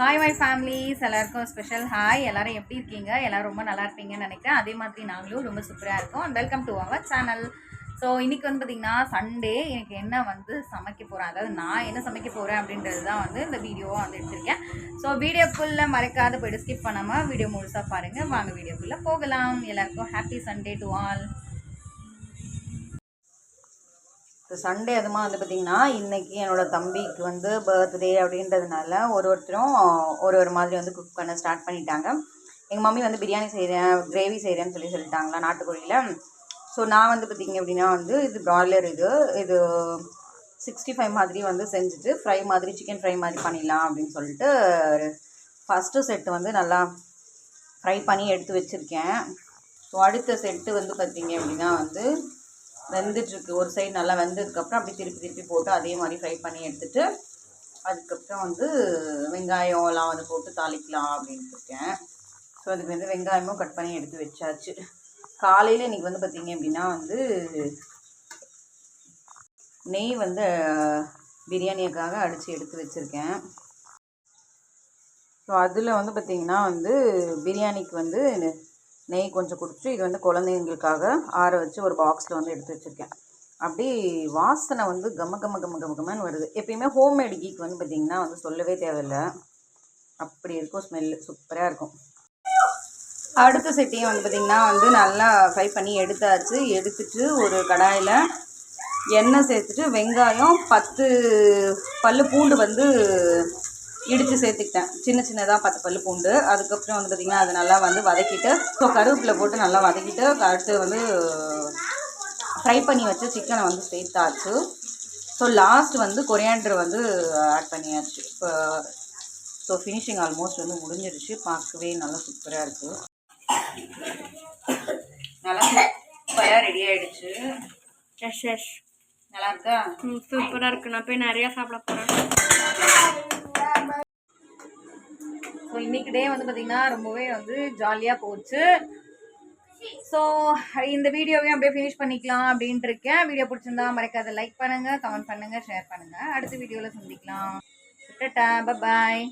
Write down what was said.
Hi my families எல்லாருக்கும் special hi எல்லாரும் எப்படி இருக்கீங்க? எல்லாரும் ரொம்ப நல்லா இருப்பீங்கன்னு நினைக்கிறேன். அதே மாதிரி நாங்களும் ரொம்ப சூப்பராக இருக்கோம். And welcome to our channel so இன்னைக்கு வந்து பார்த்திங்கன்னா சண்டே எனக்கு என்ன வந்து சமைக்க போகிறேன் அதாவது நான் என்ன சமைக்க போகிறேன் அப்படின்றது தான் வந்து இந்த வீடியோவாக வந்து எடுத்திருக்கேன். ஸோ வீடியோக்குள்ளே மறக்காத போய்ட்டு ஸ்கிப் பண்ணாமல் வீடியோ முழுசாக பாருங்கள் வாங்க வீடியோக்குள்ளே போகலாம். எல்லாருக்கும் happy Sunday to all Sunday அதுமா வந்து பார்த்திங்கன்னா இன்றைக்கி என்னோடய தம்பிக்கு வந்து பர்த்டே அப்படின்றதுனால ஒரு ஒருத்தரும் ஒரு ஒரு மாதிரி வந்து குக் பண்ண ஸ்டார்ட் பண்ணிட்டாங்க. எங்கள் மம்மி வந்து பிரியாணி செய்கிறேன் கிரேவி செய்கிறேன்னு சொல்லி சொல்லிட்டாங்களா நாட்டுக்கோழியில். ஸோ நான் வந்து பார்த்திங்க அப்படின்னா வந்து இது ப்ராய்லர் இது. இது சிக்ஸ்டி ஃபைவ் மாதிரி வந்து செஞ்சுட்டு ஃப்ரை மாதிரி சிக்கன் ஃப்ரை மாதிரி பண்ணிடலாம் அப்படின்னு சொல்லிட்டு ஃபஸ்ட்டு செட்டு வந்து நல்லா ஃப்ரை பண்ணி எடுத்து வச்சுருக்கேன். ஸோ அடுத்த செட்டு வந்து பார்த்திங்க அப்படின்னா வந்து வெந்துட்டுருக்கு. ஒரு சைடு நல்லா வெந்ததுக்கப்புறம் அப்படி திருப்பி திருப்பி போட்டு அதே மாதிரி ஃப்ரை பண்ணி எடுத்துட்டு அதுக்கப்புறம் வந்து வெங்காயம்லாம் வந்து போட்டு தாளிக்கலாம் அப்படின்ட்டு இருக்கேன். ஸோ அதுக்கு வந்து வெங்காயமும் கட் பண்ணி எடுத்து வச்சாச்சு. காலையில் இன்றைக்கி வந்து பார்த்திங்க அப்படின்னா வந்து நெய் வந்து பிரியாணிக்காக அடித்து எடுத்து வச்சுருக்கேன். ஸோ அதில் வந்து பார்த்திங்கன்னா வந்து பிரியாணிக்கு வந்து நெய் கொஞ்சம் கொடுத்துட்டு இது வந்து குழந்தைங்களுக்காக ஆற வச்சு ஒரு பாக்ஸில் வந்து எடுத்து வச்சுருக்கேன். அப்படி வாசனை வந்து கம கம கம கம கமன்னு வருது. எப்பயுமே ஹோம்மேட் கீக்கு வந்து பார்த்திங்கன்னா வந்து சொல்லவே தேவையில்லை. அப்படி இருக்கும் ஸ்மெல்லு சூப்பராக இருக்கும். அடுத்த செட்டையும் வந்து பார்த்திங்கன்னா வந்து நல்லா ஃப்ரை பண்ணி எடுத்தாச்சு. எடுத்துட்டு ஒரு கடாயில் எண்ணெய் சேர்த்துட்டு வெங்காயம் பத்து பல்லு பூண்டு வந்து இடித்து சேர்த்துக்கிட்டேன். சின்ன சின்னதாக பத்து பல்லு பூண்டு. அதுக்கப்புறம் வந்து பார்த்திங்கன்னா அது நல்லா வந்து வதக்கிட்டு ஸோ கருவேப்பிலை போட்டு நல்லா வதக்கிட்டு அடுத்து வந்து ஃப்ரை பண்ணி வச்ச சிக்கனை வந்து சேர்த்தாச்சு. ஸோ லாஸ்ட் வந்து கொரியாண்டர் வந்து ஆட் பண்ணியாச்சு. இப்போ ஸோ ஃபினிஷிங் ஆல்மோஸ்ட் வந்து முடிஞ்சிடுச்சு பார்க்கவே நல்லா சூப்பராக இருக்குது நல்லா சூப்பராக ரெடி ஆகிடுச்சு எஸ் எஸ் நல்லா இருக்கா? சூப்பராக இருக்கு. நான் போய் நிறையா சாப்பிட போகிறேன் ஸோ இன்னைக்கு டே வந்து பார்த்திங்கன்னா ரொம்பவே வந்து ஜாலியாக போச்சு. ஸோ இந்த வீடியோவையும் அப்படியே ஃபினிஷ் பண்ணிக்கலாம் அப்படின்ட்டு இருக்கேன். வீடியோ பிடிச்சிருந்தா மறக்காத லைக் பண்ணுங்கள் கமெண்ட் பண்ணுங்கள் ஷேர் பண்ணுங்கள் அடுத்த வீடியோவில் சந்திக்கலாம். டாட்டா பாய்